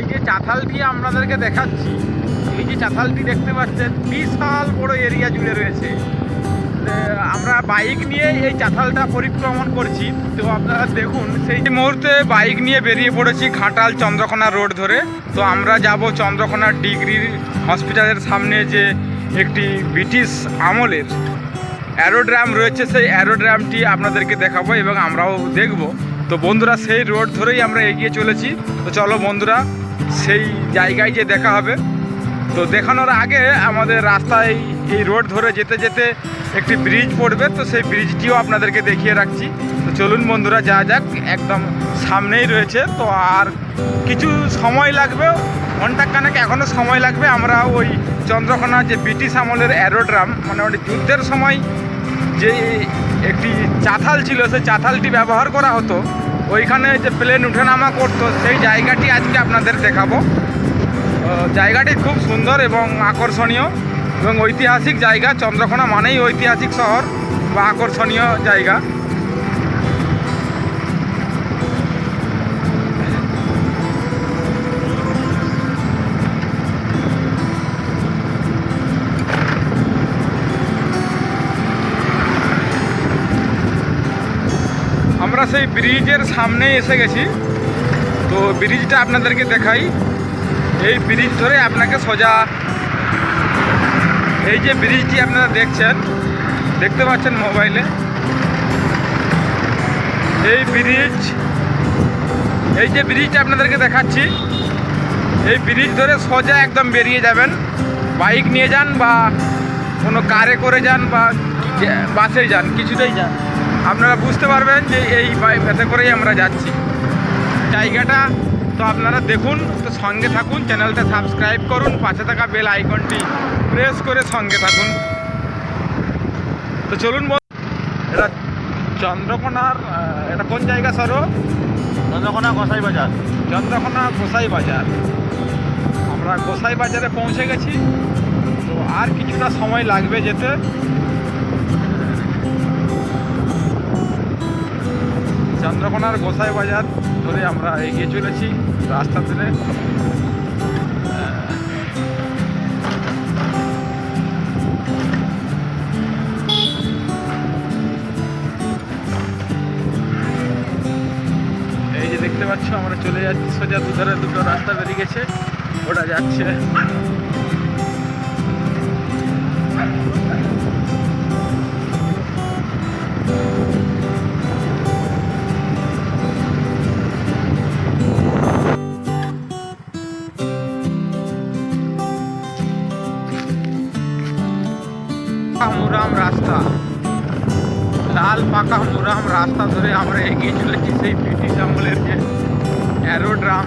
এই যে চাতালটি আপনাদেরকে দেখাচ্ছি, এই যে চাতালটি দেখতে পাচ্ছেন, বিশাল বড় এরিয়া জুড়ে রয়েছে। আমরা বাইক নিয়ে এই চাতালটা পরিক্রমণ করছি। তো আপনারা দেখুন, সেই মুহূর্তে বাইক নিয়ে বেরিয়ে পড়েছি ঘাটাল চন্দ্রকোনা রোড ধরে। তো আমরা যাব চন্দ্রকোনা ডিগ্রি হসপিটালের সামনে যে একটি ব্রিটিশ আমলের অ্যারোড্রাম রয়েছে, সেই অ্যারোড্রামটি আপনাদেরকে দেখাবো এবং আমরাও দেখব। তো বন্ধুরা, সেই রোড ধরেই আমরা এগিয়ে চলেছি। তো চলো বন্ধুরা সেই জায়গায় যে দেখা হবে। তো দেখানোর আগে আমাদের রাস্তায় এই রোড ধরে যেতে যেতে একটি ব্রিজ পড়বে। তো সেই ব্রিজটিও আপনাদেরকে দেখিয়ে রাখছি। তো চলুন বন্ধুরা যা যাক। একদম সামনেই রয়েছে। তো আর কিছু সময় লাগবে। ঘণ্টা কানেক এখনও সময় লাগবে। আমরা ওই চন্দ্রকোনা যে ব্রিটিশ আমলের অ্যারোড্রাম মানে ওই যুদ্ধের সময় যে একটি চাতাল ছিল, সেই চাতালটি ব্যবহার করা হতো। ওইখানে যে প্লেন উঠানামা করতো, সেই জায়গাটি আজকে আপনাদের দেখাবো। জায়গাটি খুব সুন্দর এবং আকর্ষণীয় এবং ঐতিহাসিক জায়গা। চন্দ্রকোনা মানেই ঐতিহাসিক শহর বা আকর্ষণীয় জায়গা। আমরা সেই ব্রিজের সামনে এসে গেছি। তো ব্রিজটা আপনাদেরকে দেখাই। এই ব্রিজ ধরে আপনাকে সোজা এই যে ব্রিজটি আপনারা দেখছেন, দেখতে পাচ্ছেন মোবাইলে এই ব্রিজ এই যে ব্রিজটা আপনাদেরকে দেখাচ্ছি, এই ব্রিজ ধরে সোজা একদম বেরিয়ে যাবেন। বাইক নিয়ে যান বা কোনো কারে করে যান বা বাসে যান, কিছুতেই যান। আপনারা বুঝতে পারবেন যে এই এতে করেই আমরা যাচ্ছি। জায়গাটা তো আপনারা দেখুন তো সঙ্গে থাকুন চ্যানেলটা সাবস্ক্রাইব করুন পাশে থাকা বেল আইকনটি প্রেস করে সঙ্গে থাকুন। তো চলুন এটা চন্দ্রকোনার এটা কোন জায়গা সরো? চন্দ্রকোনা গোসাই বাজার। চন্দ্রকোনা গোসাই বাজার। আমরা গোসাই বাজারে পৌঁছে গেছি। তো আর কিছুটা সময় লাগবে যেতে। চন্দ্রকোনার গোসাই বাজার ধরে আমরা এগিয়ে চলেছি রাস্তা ধরে। এই যে দেখতে পাচ্ছ, আমরা চলে যাচ্ছি সোজা দুধারে, দুটো রাস্তা বেরিয়ে গেছে। ওটা যাচ্ছে। মুরাম রাস্তা। লাল, পাকা মুরাম রাস্তা ধরে আমরা এগিয়ে চলেছি। সেই ব্রিটিশ আমলের যে অ্যারোড্রাম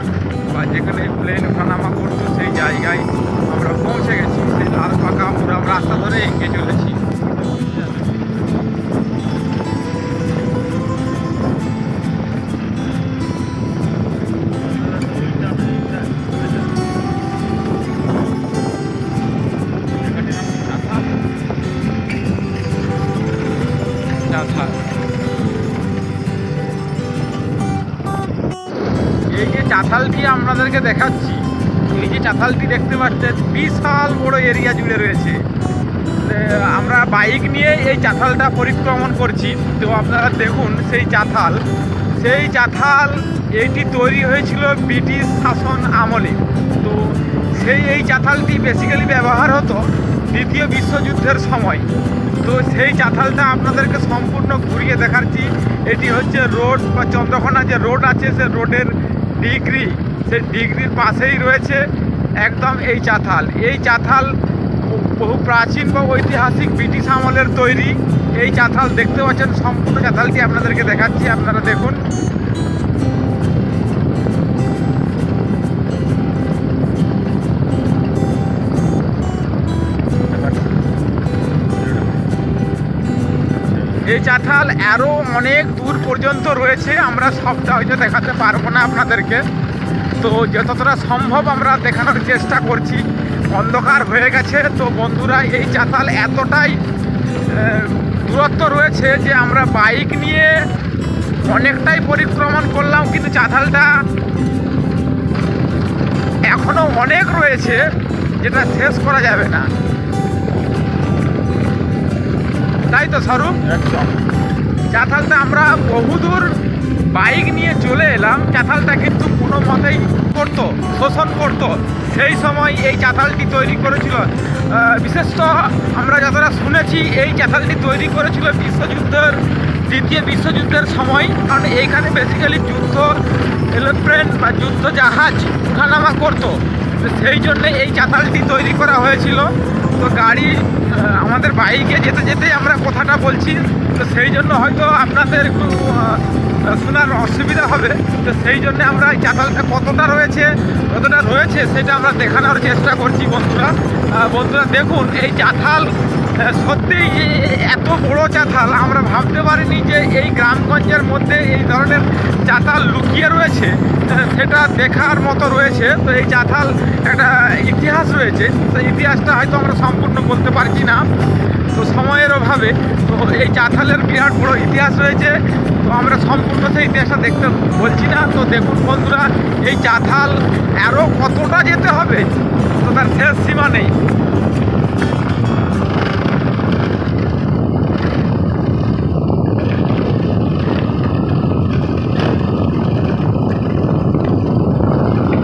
বা যেখানে প্লেন ওঠানামা করতো, সেই জায়গায় আমরা পৌঁছে গেছি। সেই লাল, পাকা মুরাম রাস্তা ধরে এগিয়ে চলেছি। এই যে চাতালটি আপনাদেরকে দেখাচ্ছি এই যে চাতালটি দেখতে পাচ্ছেন, বিশাল বড় এরিয়া জুড়ে রয়েছে। আমরা বাইক নিয়ে এই চাতালটা পরিক্রমণ করছি। তো আপনারা দেখুন সেই চাতাল সেই চাতাল এটি তৈরি হয়েছিল ব্রিটিশ শাসন আমলে। তো সেই, এই চাতালটি বেসিক্যালি ব্যবহার হতো দ্বিতীয় বিশ্বযুদ্ধের সময়। তো সেই চাতালটা আপনাদেরকে সম্পূর্ণ ঘুরিয়ে দেখাচ্ছি। এটি হচ্ছে রোড বা চন্দ্রকোনা যে রোড আছে, সে রোডের ডিগ্রি সেই ডিগ্রির পাশেই রয়েছে একদম এই চাতাল এই চাতাল বহু প্রাচীন বা ঐতিহাসিক ব্রিটিশ আমলের তৈরি। এই চাতাল দেখতে পাচ্ছেন, সম্পূর্ণ চাতালটি আপনাদেরকে দেখাচ্ছি, আপনারা দেখুন। চাতাল আরও অনেক দূর পর্যন্ত রয়েছে। আমরা সবটা হয়তো দেখাতে পারব না আপনাদেরকে। তো যতটা সম্ভব আমরা দেখানোর চেষ্টা করছি। অন্ধকার হয়ে গেছে। তো বন্ধুরা, এই চাতাল এতটাই দূরত্ব রয়েছে যে আমরা বাইক নিয়ে অনেকটাই পরিক্রমণ করলাম, কিন্তু চাতালটা এখনও অনেক রয়েছে যেটা শেষ করা যাবে না। একদম। চাতালটা আমরা বহুদূর বাইক নিয়ে চলে এলাম। চাতালটা কিন্তু কোনো মতেই করতো শোষণ করতো। সেই সময় এই চাতালটি তৈরি করেছিল। বিশেষত আমরা যতটা শুনেছি এই চাতালটি তৈরি করেছিল বিশ্বযুদ্ধের দ্বিতীয় বিশ্বযুদ্ধের সময়। কারণ এইখানে বেসিক্যালি যুদ্ধ এরোপ্লেন বা যুদ্ধ জাহাজ উঠানামা করতো। সেই জন্যে এই চাতালটি তৈরি করা হয়েছিল। তো গাড়ি আমাদের বাইকে যেতে যেতে আমরা কথাটা বলছি। তো সেই জন্য হয়তো আপনাদের একটু শোনার অসুবিধা হবে। তো সেই জন্য আমরা এই চাতালটা কতটা রয়েছে কতটা রয়েছে সেটা আমরা দেখানোর চেষ্টা করছি বন্ধুরা। বন্ধুরা দেখুন এই আহ, সত্যিই এত বড় চাতাল আমরা ভাবতে পারিনি যে এই গ্রামগঞ্জের মধ্যে এই ধরনের চাতাল লুকিয়ে রয়েছে। সেটা দেখার মতো রয়েছে। তো এই চাতাল একটা ইতিহাস রয়েছে। সেই ইতিহাসটা হয়তো আমরা সম্পূর্ণ বলতে পারছি না। তো সময়ের অভাবে তো এই চাতালের বিরাট বড় ইতিহাস রয়েছে। তো আমরা সম্পূর্ণ সেই ইতিহাসটা দেখতে বলছি না। তো দেখুন বন্ধুরা, এই চাথাল আরও কতটা যেতে হবে? তো তার শেষ সীমা নেই।